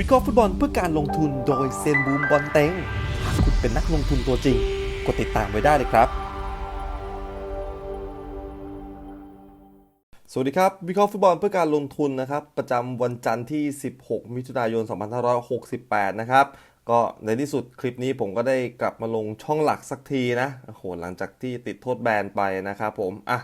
วิเคราะห์ฟุตบอลเพื่อการลงทุนโดยเซนบูมบอลเต็งหากคุณเป็นนักลงทุนตัวจริง กดติดตามไว้ได้เลยครับ สวัสดีครับ วิเคราะห์ฟุตบอลเพื่อการลงทุนนะครับ ประจำวันจันทร์ที่ 16 มิถุนายน 2568 นะครับก็ในที่สุดคลิปนี้ผมก็ได้กลับมาลงช่องหลักสักทีนะโอ้โหหลังจากที่ติดโทษแบนไปนะครับผมอะ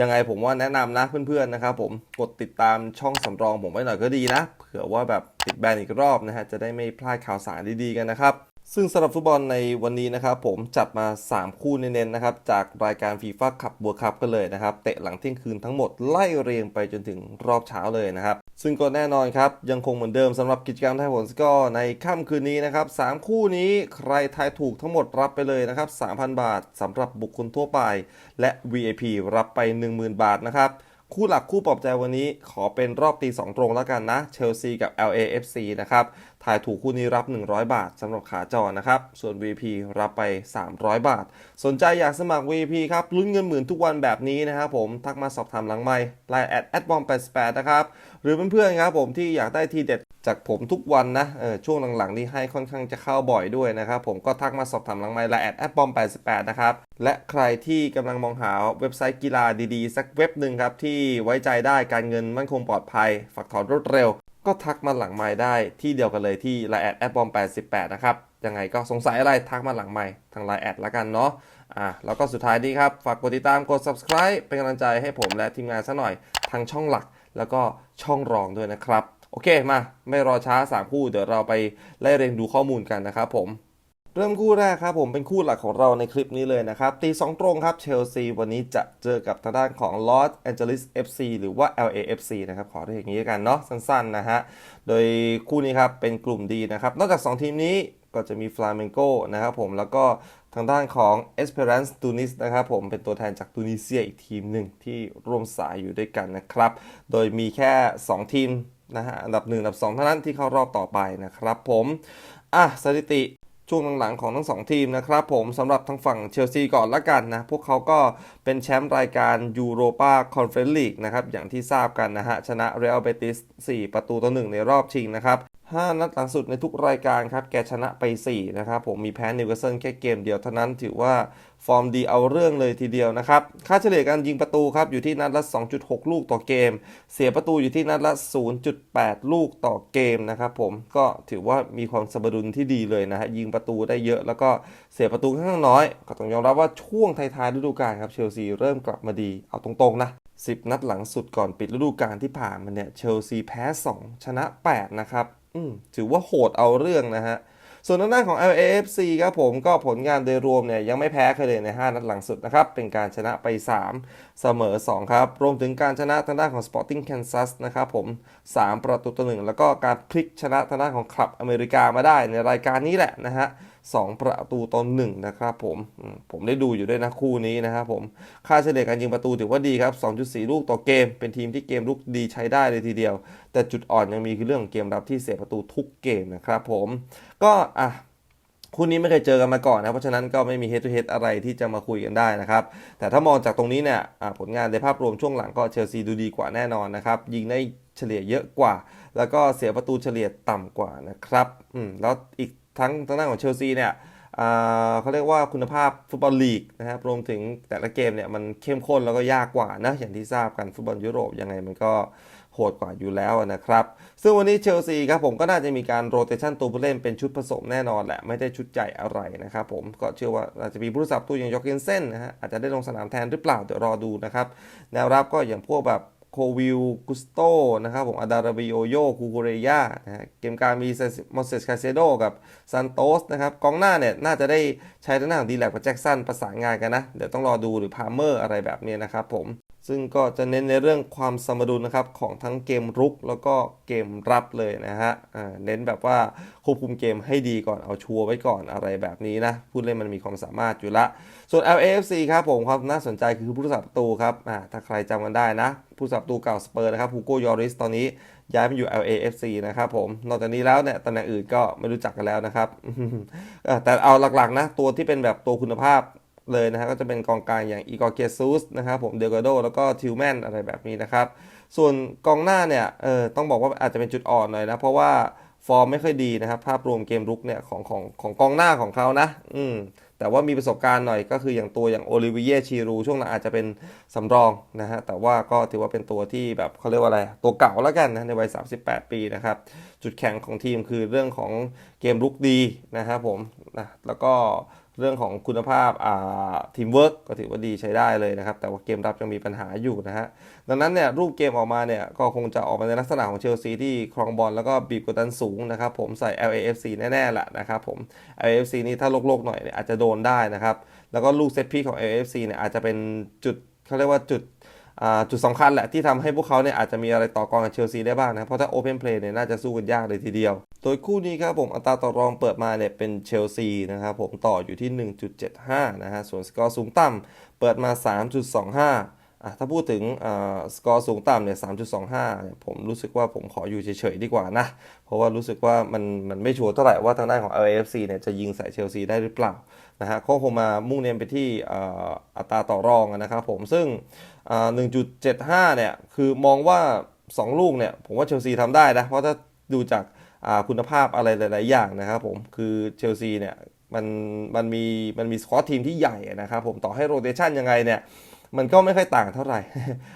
ยังไงผมว่าแนะนำนะเพื่อนๆนะครับผมกดติดตามช่องสำรองผมไว้หน่อยก็ดีนะ เผื่อว่าแบบติดแบนอีกรอบนะฮะจะได้ไม่พลาดข่าวสารดีๆกันนะครับ ซึ่งสำหรับฟุตบอลในวันนี้นะครับผมจัดมา 3 คู่เน้นๆนะครับจากรายการฟีฟ่าคัพบัวคัพกันเลยนะครับเตะหลังเที่ยงคืนทั้งหมดไล่เรียงไปจนถึงรอบเช้าเลยนะครับ ซึ่งก็แน่นอนครับ ยังคงเหมือนเดิมสำหรับกิจกรรมไทยผลสกอร์ในค่ำคืนนี้นะครับสามคู่นี้ใครทายถูกทั้งหมดรับไปเลยนะครับ3,000 บาทสำหรับบุคคลทั่วไป และ VIP รับไป 10,000 บาทนะครับ คู่หลักคู่ปลอบใจวันนี้ขอเป็นรอบตี 2 ตรงแล้วกันนะ เชลซีกับ LAFC นะครับ ถ่ายถูกคู่นี้รับ 100 บาทสำหรับขาจอนะครับ ส่วน VP รับไป 300 บาท สนใจอยากสมัคร VP ครับลุ้นเงินหมื่นทุกวันแบบนี้นะครับผมทักมาสอบถามหลังไมล์ไลน์แอดแอดบอมแปดนะครับ หรือเพื่อนๆครับผมที่อยากได้ทีเด็ด จากผมทุกวันนะเออช่วงหลังๆนี้ให้ค่อนข้างจะเข้าบ่อยด้วยนะครับ ผมก็ทักมาสอบถามหลังไมค์ไลน์แอดแอดบอม88 นะครับ และใครที่กำลังมองหาเว็บไซต์กีฬาดีๆ สักเว็บหนึ่งครับ ที่ไว้ใจได้การเงินมั่นคงปลอดภัยฝากถอนรวดเร็ว ก็ทักมาหลังไมค์ได้ที่เดียวกันเลยที่ไลน์แอดแอดบอม88 นะครับยังไงก็สงสัยอะไรทักมาหลังไมค์ทางไลน์แอดละกันเนาะอะแล้วก็สุดท้ายนี้ครับ ฝากกดติดตามกด subscribe เป็นกำลังใจให้ผมและทีมงานซะหน่อยทางช่องหลัก แล้วก็ช่องรองด้วยนะครับ โอเคมา ไม่รอช้า 3 คู่ เดี๋ยวเราไปไล่เรียงดูข้อมูลกันนะครับผมเริ่มคู่แรกครับผมเป็นคู่หลักของเราในคลิปนี้เลยนะครับ ตี 2 ตรงครับเชลซีวันนี้จะเจอกับทางด้านของ Los Angeles FC หรือว่า LAFC นะครับ ขอเรียกอย่างนี้กันเนาะสั้นๆนะฮะ โดยคู่นี้ครับ เป็นกลุ่มดีนะครับ นอกจาก 2 ทีมนี้ก็จะมีฟลาเมงโกนะครับผมแล้วก็ทางด้านของ Esperance Tunis นะครับผมเป็นตัวแทนจากตูนิเซียอีกทีมหนึ่งที่ร่วมสายอยู่ด้วยกันนะครับ โดยมีแค่ 2 ทีม นะฮะอันดับ 1 อันดับ 2 เท่านั้นที่เข้ารอบต่อไปนะครับผมอะสถิติช่วงหลังๆของทั้งสองทีมนะครับผมสำหรับทางฝั่งเชลซีก่อนละกันนะ พวกเขาก็เป็นแชมป์รายการยูโรปาคอนเฟอเรนซ์ลีกนะครับ อย่างที่ทราบกันนะฮะ ชนะเรอัลเบติส4ประตูต่อ1ในรอบชิงนะครับ5 นัดหลังสุดในทุกรายการครับ แกชนะไป 4 นะครับ ผมมีแพ้นิวคาสเซิลแค่เกมเดียวเท่านั้นถือว่าฟอร์มดีเอาเรื่องเลยทีเดียวนะครับ ค่าเฉลี่ยการยิงประตูครับ อยู่ที่นัดละ 2.6 ลูกต่อเกม เสียประตูอยู่ที่นัดละ 0.8 ลูกต่อเกมนะครับผมก็ถือว่ามีความสมดุลที่ดีเลยนะฮะยิงประตูได้เยอะแล้วก็เสียประตูค่อนข้างน้อย ก็ต้องยอมรับว่าช่วงท้ายๆฤดูกาลครับเชลซีเริ่มกลับมาดีเอาตรงๆนะ10 นัดหลังสุดก่อนปิดฤดูกาลที่ผ่านมาเนี่ยเชลซีแพ้ 2 ชนะ 8 นะครับ ถือว่าโหดเอาเรื่องนะฮะ ส่วนทางด้านของ LAFC ครับผมก็ผลงานโดยรวมเนี่ยยังไม่แพ้ใครเลยใน 5 นัดหลังสุดนะครับ เป็นการชนะไป 3 เสมอ 2 ครับ รวมถึงการชนะทางด้านของ Sporting Kansas นะครับผม 3 ประตูต่อหนึ่งแล้วก็การพลิกชนะทางด้านของคลับอเมริกามาได้ในรายการนี้แหละนะฮะ 2 ประตูต่อหนึ่งนะครับผมผมได้ดูอยู่ด้วยนะคู่นี้นะครับผมค่าเฉลี่ยการยิงประตูถือว่าดีครับ 2.4 ลูกต่อเกม เป็นทีมที่เกมลุกดีใช้ได้เลยทีเดียว แต่จุดอ่อนยังมีคือเรื่องของเกมรับที่เสียประตูทุกเกมนะครับผมก็อะคู่นี้ไม่เคยเจอกันมาก่อนนะ เพราะฉะนั้นก็ไม่มี head to head อะไรที่จะมาคุยกันได้นะครับ แต่ถ้ามองจากตรงนี้เนี่ยผลงานในภาพรวมช่วงหลังก็เชลซีดูดีกว่าแน่นอนนะครับ ยิงได้เฉลี่ยเยอะกว่า แล้วก็เสียประตูเฉลี่ยต่ำกว่านะครับ อืม แล้วอีก ทั้งทางด้านของเชลซีเนี่ยเขาเรียกว่าคุณภาพฟุตบอลลีกนะครับรวมถึงแต่ละเกมเนี่ยมันเข้มข้นแล้วก็ยากกว่านะอย่างที่ทราบกันฟุตบอลยุโรปยังไงมันก็โหดกว่าอยู่แล้วนะครับ ซึ่งวันนี้เชลซีครับผมก็น่าจะมีการโรเตชันตัวผู้เล่นเป็นชุดผสมแน่นอนแหละ ไม่ได้ชุดใหญ่อะไรนะครับผมก็เชื่อว่าอาจจะมีผู้รักษาตัวอย่างยอกเกนเซนนะฮะอาจจะได้ลงสนามแทนหรือเปล่า เดี๋ยวรอดูนะครับ แนวรับก็อย่างพวกแบบ โควิลกุสโตนะครับผมอาดาราบิโอโยคูคูเรยานะฮะเกมการมีมอนเซสคาเซโดกับซันโตสนะครับกองหน้าเนี่ยน่าจะได้ใช้ทางด้านของดีแลกกับแจ็คสันประสานงานกันนะ เดี๋ยวต้องรอดูหรือพาเมอร์อะไรแบบนี้นะครับผม ซึ่งก็จะเน้นในเรื่องความสมดุลนะครับของทั้งเกมรุกแล้วก็เกมรับเลยนะฮะอ่าเน้นแบบว่าควบคุมเกมให้ดีก่อนเอาชัวร์ไว้ก่อนอะไรแบบนี้นะผู้เล่นมันมีความสามารถอยู่ละ ส่วน LAFC ครับผมความน่าสนใจคือผู้รักประตูครับอ่าถ้าใครจำกันได้นะ ผู้รักประตูเก่าสเปอร์นะครับฮูโกยอริสตอนนี้ย้ายมาอยู่ LAFC นะครับผม นอกจากนี้แล้วเนี่ยตำแหน่งอื่นก็ไม่รู้จักกันแล้วนะครับอ่อแต่เอาหลักๆนะตัวที่เป็นแบบตัวคุณภาพ เลยนะฮะก็จะเป็นกองกลางอย่างอีกอร์เกซูสนะครับผมเดลกาโดแล้วก็ทิวแมนอะไรแบบนี้นะครับส่วนกองหน้าเนี่ยเออต้องบอกว่าอาจจะเป็นจุดอ่อนหน่อยนะเพราะว่าฟอร์มไม่ค่อยดีนะครับภาพรวมเกมรุกเนี่ยของของของกองหน้าของเขานะอืมแต่ว่ามีประสบการณ์หน่อยก็คืออย่างตัวอย่างโอลิเวียชีรูช่วงหลังอาจจะเป็นสำรองนะฮะแต่ว่าก็ถือว่าเป็นตัวที่แบบเขาเรียกว่าอะไร ตัวเก่าแล้วกันนะในวัย 38 ปีนะครับจุดแข็งของทีมคือเรื่องของเกมรุกดีนะครับผมนะแล้วก็ เรื่องของคุณภาพทีมเวิร์กก็ถือว่าดีใช้ได้เลยนะครับ แต่ว่าเกมรับยังมีปัญหาอยู่นะฮะ ดังนั้นเนี่ยรูปเกมออกมาเนี่ยก็คงจะออกมาในลักษณะของเชลซีที่ครองบอลแล้วก็บีบกดดันสูงนะครับผมใส่ LAFC แน่ๆแหละนะครับผม LAFC นี่ถ้าโลกๆหน่อยเนี่ยอาจจะโดนได้นะครับ แล้วก็ลูกเซตพีของ LAFC เนี่ยอาจจะเป็นจุดเขาเรียกว่าจุด จุดสำคัญแหละที่ทำให้พวกเขาเนี่ยอาจจะมีอะไรต่อกรกับเชลซีได้บ้างนะ เพราะถ้าโอเพนเพลย์เนี่ยน่าจะสู้กันยากเลยทีเดียว โดยคู่นี้ครับผมอัตราต่อรองเปิดมาเนี่ยเป็นเชลซีนะครับผมต่ออยู่ที่ 1.75 นะฮะส่วนสกอร์สูงต่ำเปิดมา 3.25อะ ถ้าพูดถึงสกอร์สูงต่ำเนี่ย3.25เนี่ยผมรู้สึกว่าผมขออยู่เฉยๆดีกว่านะ เพราะว่ารู้สึกว่ามันมันไม่ชัวร์เท่าไหร่ว่าทางด้านของ LAFC เนี่ยจะยิงใส่เชลซีได้หรือเปล่านะฮะก็คงมามุ่งเน้นไปที่อัตราต่อรองนะครับผมซึ่ง 1.75 เนี่ย คือมองว่า 2 ลูกเนี่ย ผมว่าเชลซีทำได้นะ เพราะถ้าดูจากคุณภาพอะไรหลาย ๆ อย่างนะครับผมคือเชลซีเนี่ยมันมันมีมันมีสควอตทีมที่ใหญ่นะครับผมต่อให้โรเตชันยังไงเนี่ย มันก็ไม่ค่อยต่างเท่าไหร่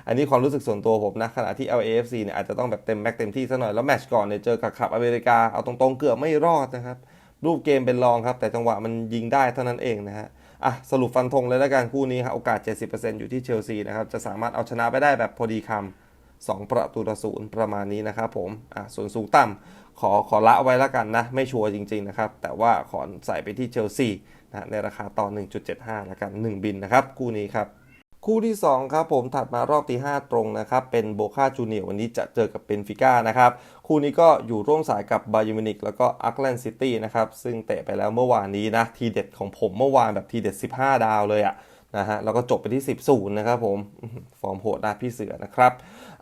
อันนี้ความรู้สึกส่วนตัวผมนะ ขณะที่ LAFC เนี่ยอาจจะต้องแบบเต็มแม็กเต็มที่ซะหน่อย แล้วแมตช์ก่อนเนี่ยเจอกับขับอเมริกา เอาตรงๆเกือบไม่รอดนะครับ รูปเกมเป็นรองครับ แต่จังหวะมันยิงได้เท่านั้นเองนะฮะ อะ สรุปฟันธงเลยแล้วกันคู่นี้ครับโอกาส 70%อยู่ที่เชลซีนะครับ จะสามารถเอาชนะไปได้แบบพอดีคำ2 ประตูต่อศูนย์ประมาณนี้นะครับผม อะ ส่วนสูงต่ำขอขอละไว้แล้วกันนะ ไม่ชัวร์จริงๆนะครับ แต่ว่าขอใส่ไปที่เชลซีนะในราคาต่อ 1.75แล้วกัน 1 บินนะครับ คู่นี้ครับ คู่ที่ 2 ครับผมถัดมารอบตีห้าตรงนะครับ เป็นโบคาจูเนียวันนี้จะเจอกับเบนฟิก้านะครับ คู่นี้ก็อยู่ร่วมสายกับบายูมินิกแล้วก็อัคแลนซิตี้นะครับ ซึ่งเตะไปแล้วเมื่อวานนี้นะ ทีเด็ดของผมเมื่อวานแบบทีเด็ด 15 ดาวเลยอะ นะฮะแล้วก็จบไปที่ 10 0 นะครับผม ฟอร์มโหดนะพี่เสือนะครับ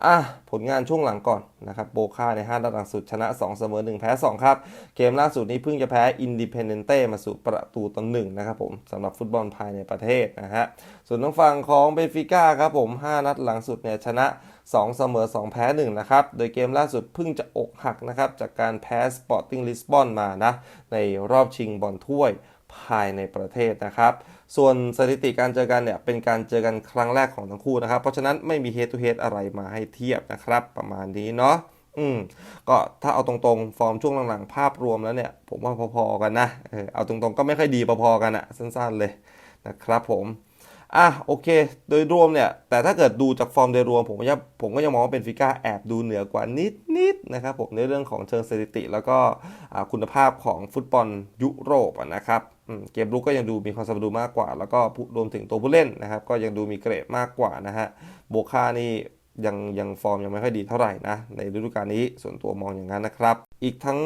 อะผลงานช่วงหลังก่อนนะครับโบคาใน 5 นัดหลังสุดชนะ 2 เสมอ 1 แพ้ 2 ครับ เกมล่าสุดนี้เพิ่งจะแพ้อินดิเพนเดนเต้มาสู่ประตูต่อหนึ่งนะครับผมสำหรับฟุตบอลภายในประเทศนะฮะส่วนทางฝั่งของเบฟิก้าครับผม 5 นัดหลังสุดเนี่ยชนะ 2 เสมอ 2 แพ้ 1 นะครับ โดยเกมล่าสุดเพิ่งจะอกหักนะครับจากการแพ้สปอร์ติ้งลิสบอนมานะในรอบชิงบอลถ้วยภายในประเทศนะครับ ส่วนสถิติการเจอกันเนี่ยเป็นการเจอกันครั้งแรกของทั้งคู่นะครับ เพราะฉะนั้นไม่มี head to head อะไรมาให้เทียบนะครับ ประมาณนี้เนาะอืมก็ถ้าเอาตรงๆ ฟอร์มช่วงหลังๆ ภาพรวมแล้วเนี่ย ผมว่าพอๆกันนะเออเอาตรงๆก็ไม่ค่อยดีพอๆกันอะสั้นๆเลยนะครับผม อะโอเค โดยรวมเนี่ย แต่ถ้าเกิดดูจากฟอร์มโดยรวม ผมก็ยังผมก็ยังมองว่าเป็นฟิก้าแอบดูเหนือกว่านิดนิดนะครับผมในเรื่องของเชิงสถิติ แล้วก็คุณภาพของฟุตบอลยุโรปนะครับเกมรุกก็ยังดูมีความสมดุลมากกว่า แล้วก็รวมถึงตัวผู้เล่นนะครับ ก็ยังดูมีเกรดมากกว่านะฮะโบคานี่ ยังยังฟอร์มยังไม่ค่อยดีเท่าไหร่นะในฤดูกาลนี้ส่วนตัวมองอย่างนั้นนะครับ อีกทั้ง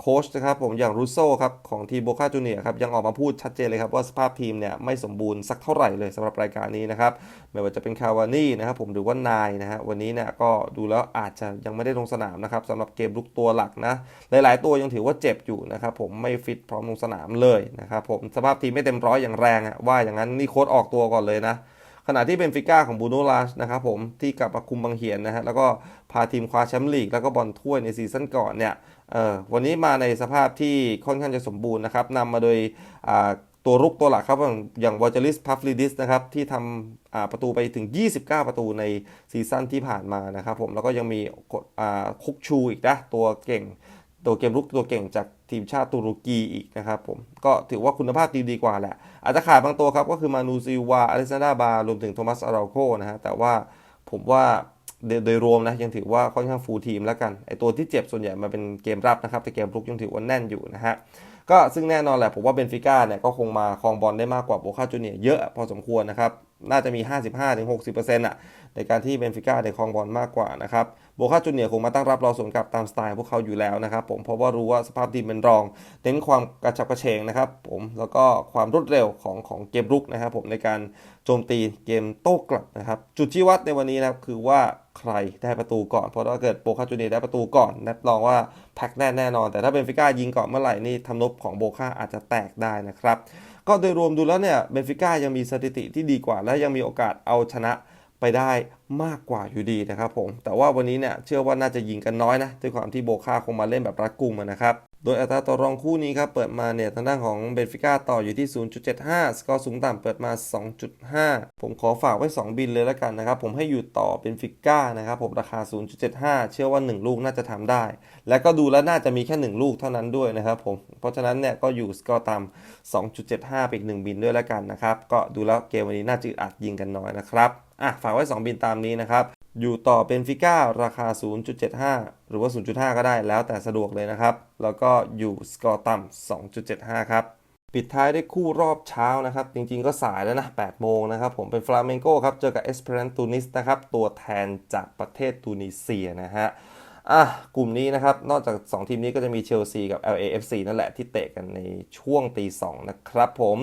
โค้ชนะครับผมอย่างรูโซครับของทีมโบคาจูเนียครับยังออกมาพูดชัดเจนเลยครับว่าสภาพทีมเนี่ยไม่สมบูรณ์สักเท่าไหร่เลยสำหรับรายการนี้นะครับไม่ว่าจะเป็นคาวานี่นะครับผมหรือว่านายนะฮะวันนี้เนี่ยก็ดูแล้วอาจจะยังไม่ได้ลงสนามนะครับสำหรับเกมลุกตัวหลักนะหลาย ๆ ตัวยังถือว่าเจ็บอยู่นะครับผมไม่ฟิตพร้อมลงสนามเลยนะครับผมสภาพทีมไม่เต็มร้อยอย่างแรงว่าอย่างนั้นนี่โค้ชออกตัวก่อนเลยนะ ขณะที่เป็นฟิก้าของบูโนลาชนะครับผมที่กลับมาคุมบางเหียนนะฮะแล้วก็พาทีมคว้าแชมป์ลีกแล้วก็บอลถ้วยในซีซั่นก่อนเนี่ยเออวันนี้มาในสภาพที่ค่อนข้างจะสมบูรณ์นะครับนำมาโดยตัวรุกตัวหลักครับอย่างวอจลิสพัฟลิดิสนะครับที่ทำประตูไปถึง 29 ประตูในซีซั่นที่ผ่านมานะครับผมแล้วก็ยังมีคุกชูอีกนะตัวเก่งตัวเกมลุกตัวเก่งจาก ทีมชาติตุรกีอีกนะครับผมก็ถือว่าคุณภาพดีดีกว่าแหละ อาจจะขาดบางตัวครับ ก็คือมานูซิวาอเลซานดาบารวมถึงโทมัสอาราโคนะฮะแต่ว่าผมว่าโดยรวมนะยังถือว่าค่อนข้างฟูลทีมแล้วกันไอตัวที่เจ็บส่วนใหญ่มาเป็นเกมรับนะครับแต่เกมลุกยังถือว่าแน่นอยู่นะฮะ ก็ซึ่งแน่นอนแหละผมว่าเบนฟิก้าเนี่ยก็คงมาครองบอลได้มากกว่าโบคาจูเนียเยอะพอสมควรนะครับ น่าจะมี 55-60%อะในการที่เบนฟิก้าได้ครองบอลมากกว่านะครับโบคาจูเนียคงมาตั้งรับรอสวนกับตามสไตล์พวกเขาอยู่แล้วนะครับผมเพราะว่ารู้ว่าสภาพทีมเป็นรองเน้นความกระฉับกระเฉงนะครับผมแล้วก็ความรวดเร็วของของเกมรุกนะครับผมในการโจมตีเกมโต้กลับนะครับจุดชี้วัดในวันนี้นะครับคือว่า ใครได้ประตูก่อน เพราะถ้าเกิดโบคาจูเนียได้ประตูก่อนนับรองว่าแพ็กแน่แน่นอน แต่ถ้าเบนฟิก้ายิงก่อนเมื่อไหร่นี่ทำนบของโบคาอาจจะแตกได้นะครับ ก็โดยรวมดูแล้วเนี่ยเบนฟิก้ายังมีสถิติที่ดีกว่า และยังมีโอกาสเอาชนะไปได้มากกว่าอยู่ดีนะครับผมแต่ว่าวันนี้เนี่ยเชื่อว่าน่าจะยิงกันน้อยนะด้วยความที่โบคาคงมาเล่นแบบรัดกุมนะครับ โดยอัตราต่อรองคู่นี้ครับเปิดมาเนี่ยทางด้านของเบนฟิก้าต่ออยู่ที่ 0.75 สกอร์สูงต่ำเปิดมา 2.5 ผมขอฝากไว้ 2 บินเลยแล้วกันนะครับ ผมให้อยู่ต่อเบนฟิก้านะครับผมราคา 0.75 เชื่อว่า 1 ลูกน่าจะทำได้ และก็ดูแล้วน่าจะมีแค่ 1 ลูกเท่านั้นด้วยนะครับผมเพราะฉะนั้นเนี่ยก็อยู่สกอร์ต่ำ 2.75 ไปอีก 1 บินด้วยแล้วกันนะครับก็ดูแล้วเกมวันนี้น่าจะอัดยิงกันน้อยนะครับอะฝากไว้ 2 บินตามนี้นะครับ อยู่ต่อเป็นฟิก้าราคา 0.75 หรือว่า 0.5 ก็ได้แล้วแต่สะดวกเลยนะครับ แล้วก็อยู่สกอร์ต่ำ 2.75 ครับ ปิดท้ายได้คู่รอบเช้านะครับ จริงๆก็สายแล้วนะ 8 โมงนะครับ ผมเป็นฟลาเมงโกครับ เจอกับเอสเปรันตูนิสนะครับ ตัวแทนจากประเทศตูนิเซียนะฮะอะกลุ่มนี้นะครับ นอกจาก 2 ทีมนี้ก็จะมีเชลซีกับ LAFC นั่นแหละที่เตะกันในช่วงตีสองนะครับผม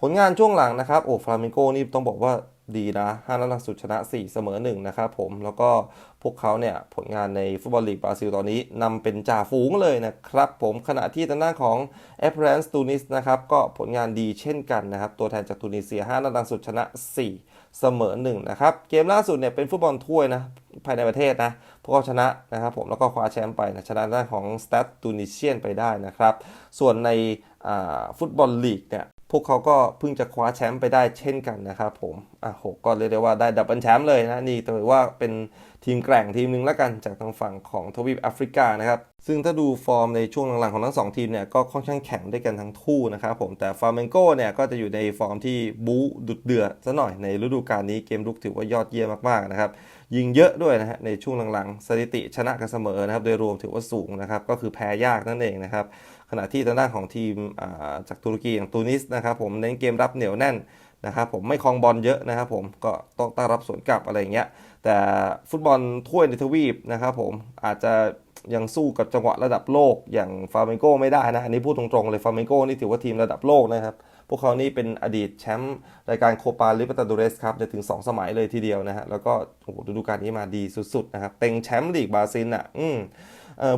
ผลงานช่วงหลังนะครับโอ้ฟลาเมงโกนี่ต้องบอกว่า ดีนะ5นัดหลังสุดชนะ 4 เสมอ 1 นะครับผม แล้วก็พวกเขาเนี่ยผลงานในฟุตบอลลีกบราซิลตอนนี้นำเป็นจ่าฝูงเลยนะครับผมขณะที่ทางด้านของเอ p เ r รนส์ตูนิสนะครับก็ผลงานดีเช่นกันนะครับ ตัวแทนจากตูนิเซีย5นัดหลังสุดชนะ 4 เสมอ 1 นะครับ เกมล่าสุดเนี่ยเป็นฟุตบอลถ้วยนะภายในประเทศนะ พวกเขาชนะนะครับผมแล้วก็คว้าแชมป์ไปนะชนะด้านของส t ต d ตูนิเซียนไปได้นะครับ ส่วนในฟุตบอลลีกเนี่ย วกเขาก็เพิ่งจะคว้าแชมป์ไปได้เช่นกันนะครับผมอะโหก็เรียกได้ว่าได้ดับเบิลแชมป์เลยนะนี่ถือว่าเป็นทีมแกร่งทีมหนึ่งแล้วกันจากทางฝั่งของทวีปแอฟริกานะครับซึ่งถ้าดูฟอร์มในช่วงหลังๆ ของทั้งสองทีมเนี่ยก็ค่อนข้างแข็งด้วยกันทั้งคู่นะครับผมแต่ฟาร์เมนโกเนี่ยก็จะอยู่ในฟอร์มที่บู๊ดุดเดือดซะหน่อยในฤดูกาลนี้เกมลุกถือว่ายอดเยี่ยมมากๆนะครับ ยิงเยอะด้วยนะฮะในช่วงหลังๆ สถิติชนะกันเสมอนะครับ โดยรวมถือว่าสูงนะครับ ก็คือแพ้ยากนั่นเองนะครับ ขณะที่ทางด้านของทีมจากตุรกีอย่างตูนิสนะครับผมเน้นเกมรับเหนียวแน่นนะครับผมไม่คลองบอลเยอะนะครับผมก็ต้องต้อนรับสวนกลับอะไรเงี้ยแต่ฟุตบอลถ้วยในทวีปนะครับผมอาจจะยังสู้กับจังหวะระดับโลกอย่างฟาเมโกไม่ได้นะ อันนี้พูดตรงๆเลยฟาเมโกนี่ถือว่าทีมระดับโลกนะครับ วกเขานี่เป็นอดีตแชมป์รายการโคปาลิเบตาโดเรสครับถึง 2 สมัยเลยทีเดียวนะฮะ แล้วก็โอ้โหฤดูกาลนี้มาดีสุดๆนะครับ เต็งแชมป์ลีกบราซิลอะ อืม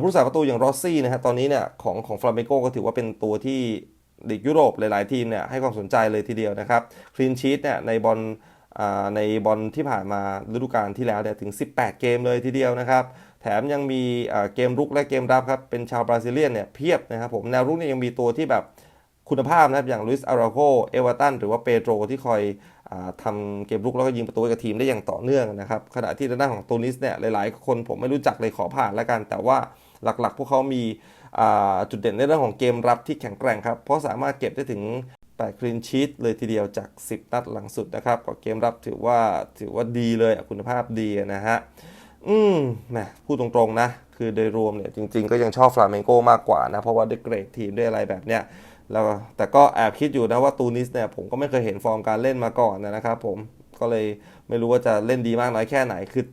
ผู้สาประตูอย่างรอสซี่นะฮะ ตอนนี้เนี่ยของของฟลาเมโกก็ถือว่าเป็นตัวที่ลีกยุโรปหลายๆทีมเนี่ยให้ความสนใจเลยทีเดียวนะครับ คลีนชีตเนี่ยในบอลในบอลที่ผ่านมาฤดูกาลที่แล้วเนี่ยถึง 18 เกมเลยทีเดียวนะครับ แถมยังมีเกมรุกและเกมรับครับ เป็นชาวบราซิเลียนเนี่ยเพียบนะครับผม แนวรุกเนี่ยยังมีตัวที่แบบ คุณภาพนะครับอย่างลุยส์อาราโกเอเวอร์ตันหรือว่าเปโตรที่คอยอทำเกมรุกแล้วก็ยิงประตูกับทีมได้อย่างต่อเนื่องนะครับ ขณะที่ด้านของตูนิสเนี่ยหลายๆ คนผมไม่รู้จักเลยขอผ่านแล้วกัน แต่ว่าหลักๆ พวกเขามีจุดเด่นในเรื่องของเกมรับที่แข็งแกร่งครับ เพราะสามารถเก็บได้ถึง8คลีนชีตเลยทีเดียวจาก 10 นัดหลังสุดนะครับก็เกมรับถือว่าถือว่าดีเลยคุณภาพดีนะฮะอืมแหมพูดตรงๆนะ คือโดยรวมเนี่ยจริงๆ ก็ยังชอบฟลาเมงโกมากกว่านะ เพราะว่าด้เกรดทีมด้วยอะไรแบบเนี้ย แล้วแต่ก็แอบคิดอยู่นะว่าตูนิสเนี่ยผมก็ไม่เคยเห็นฟอร์มการเล่นมาก่อนนะครับผมก็เลยไม่รู้ว่าจะเล่นดีมากน้อยแค่ไหนคือ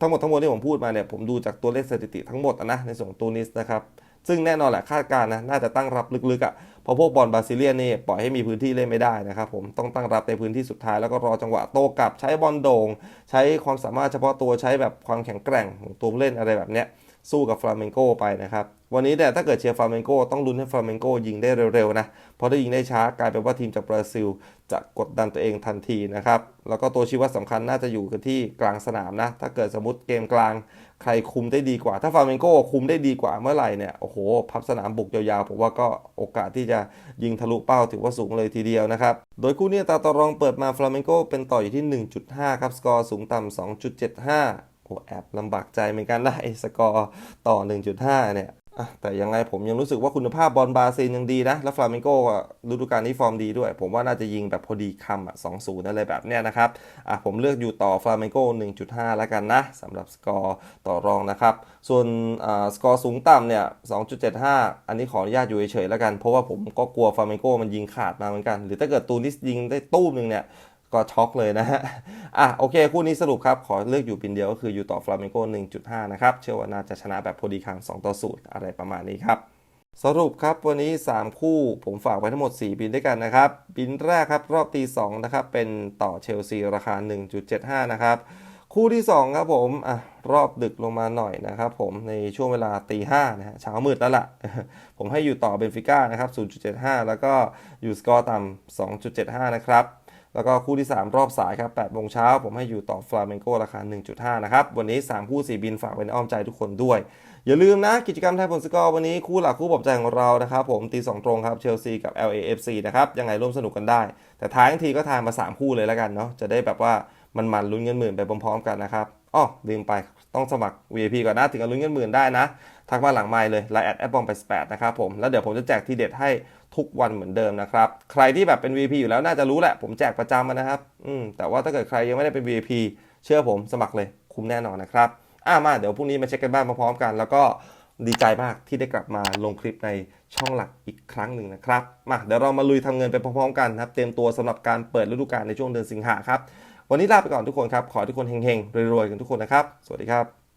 ทั้งหมดทั้งมวลที่ผมพูดมาเนี่ยผมดูจากตัวเลขสถิติทั้งหมดนะในส่วนตูนิสนะครับซึ่งแน่นอนแหละคาดการณ์นะน่าจะตั้งรับลึกๆอะ่ะเพราะพวกบอลบราซิเลียนนี่ปล่อยให้มีพื้นที่เล่นไม่ได้นะครับผมต้องตั้งรับในพื้นที่สุดท้ายแล้วก็รอจังหวะโต้กลับใช้บอลโด่งใช้ความสามารถเฉพาะตัวใช้แบบความแข็งแกร่งของตัวเล่นอะไรแบบเนี้ย สู้กับฟลาเมงโกไปนะครับ วันนี้เนี่ยถ้าเกิดเชียร์ฟลาเมงโกต้องลุ้นให้ฟลาเมงโกยิงได้เร็วๆนะ เพราะถ้ายิงได้ช้ากลายเป็นว่าทีมจากบราซิล จะกดดันตัวเองทันทีนะครับ แล้วก็ตัวชี้วัดสำคัญน่าจะอยู่กันที่กลางสนามนะ ถ้าเกิดสมมติเกมกลางใครคุมได้ดีกว่า ถ้าฟลาเมนโกคุมได้ดีกว่าเมื่อไหร่เนี่ย โอ้โห พับสนามบุกยาวๆ ผมว่าก็โอกาสที่จะยิงทะลุเป้าถือว่าสูงเลยทีเดียวนะครับ โดยคู่นี้ตาตอรองเปิดมาฟลาเมนโกเป็นต่ออยู่ที่ 1.5 ครับ สกอร์สูงต่ำ2.75 โอ้แอบลำบากใจเหมือนกันนะไอ้สกอร์ต่อ 1.5 เนี่ยแต่ยังไงผมยังรู้สึกว่าคุณภาพบอลบาซิลยังดีนะ แล้วฟลาเมงโกฤดูกาลนี้ฟอร์มดีด้วย ผมว่าน่าจะยิงแบบพอดีคำอะสองศูนย์อะไรแบบเนี้ยนะครับอะผมเลือกอยู่ต่อฟลาเมงโก1.5 แล้วกันนะสำหรับสกอร์ต่อรองนะครับ ส่วนอ่าสกอร์สูงต่ำเนี่ย 2.75 อันนี้ขออนุญาตอยู่เฉยๆแล้วกัน เพราะว่าผมก็กลัวฟลาเมงโกมันยิงขาดมาเหมือนกัน หรือถ้าเกิดตูนิสยิงได้ตู้มหนึ่งเนี่ย ก็ช็อกเลยนะฮะ อะโอเค คู่นี้สรุปครับ ขอเลือกอยู่ปินเดียวก็คืออยู่ต่อฟลาเมงโก1.5 นะครับ เชื่อว่าน่าจะชนะแบบพอดีคราง2ต่อ0อะไรประมาณนี้ครับ สรุปครับวันนี้ 3 คู่ผมฝากไว้ทั้งหมด 4 บินด้วยกันนะครับ บินแรกครับรอบตี2นะครับ เป็นต่อเชลซีราคา 1.75 นะครับ คู่ที่ 2 ครับผมอะรอบดึกลงมาหน่อยนะครับผมในช่วงเวลาตีห้านะฮะเช้ามืดแล้วล่ะ ผมให้อยู่ต่อเบนฟิก้านะครับ 0.75 แล้วก็อยู่สกอร์ต่ำ2.75 นะครับ แล้วก็คู่ที่ 3 รอบสายครับ8โมงเช้าผมให้อยู่ต่อฟลาเมงโกราคา 1.5 นะครับ วันนี้ 3 คู่ 4 บินฝากไว้ในอ้อมใจทุกคนด้วย อย่าลืมนะ กิจกรรมไทยผลสกอร์วันนี้คู่หลักคู่ปลอบใจของเรานะครับ ผมตีสองตรงครับเชลซีกับ LAFC นะครับ ยังไงร่วมสนุกกันได้ แต่ท้ายทีก็ทายมา 3 คู่เลยแล้วกันเนาะจะได้แบบว่ามันมันลุ้นเงินหมื่นไปพร้อมๆกันนะครับอ้อลืมไป ต้องสมัคร VIP ก่อนนะ ถึงจะลุ้นเงินหมื่นได้นะ ทักมาหลังไมค์เลยไลน์แอดแอปบองไป8นะครับผม แล้วเดี๋ยวผมจะแจกทีเด็ดให้ทุกวันเหมือนเดิมนะครับ ใครที่แบบเป็น VIP อยู่แล้วน่าจะรู้แหละ ผมแจกประจำนะครับ อืม แต่ว่าถ้าเกิดใครยังไม่ได้เป็น VIP เชื่อผมสมัครเลยคุ้มแน่นอนนะครับอะมาเดี๋ยวพรุ่งนี้มาเช็คกันบ้างพร้อมๆกัน แล้วก็ดีใจมากที่ได้กลับมาลงคลิปในช่องหลักอีกครั้งหนึ่งนะครับ มาเดี๋ยวเรามาลุยทำเงินไปพร้อมๆกันนะครับ เตรียมตัวสำหรับการเปิดฤดูกาลในช่วงเดือนสิงหาครับ วันนี้ลาไปก่อนทุกคนครับ ขอทุกคนเฮงๆรวยๆกันทุกคนนะครับ สวัสดีครับ